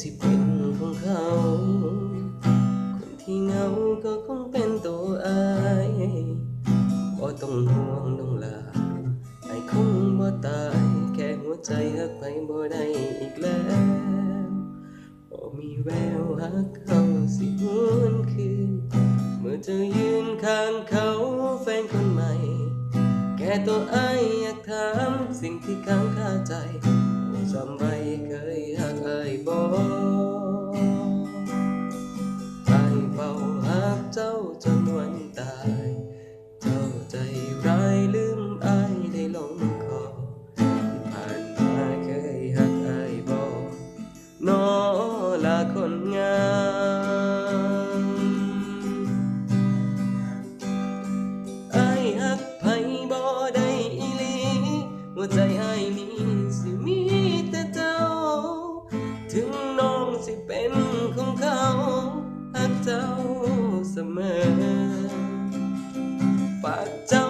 สิเป็นของเขา คนที่เหงาก็คงเป็นตัวอายบ่ต้องห่วงน้องลาไอคงบ่ตาย แค่หัวใจหักไปบ่ได้อีกแล้วบ่มีแววหักเขาสิหวนคืน เมื่อเธอยืนข้างเขาแฟนคนใหม่ แค่ตัวไอายอยากถามสิ่งที่ค้างคาใจำไว้เคยหักไอายบ่ สิเป็นของเขาหักเจ้าเสมอฝากเจ้า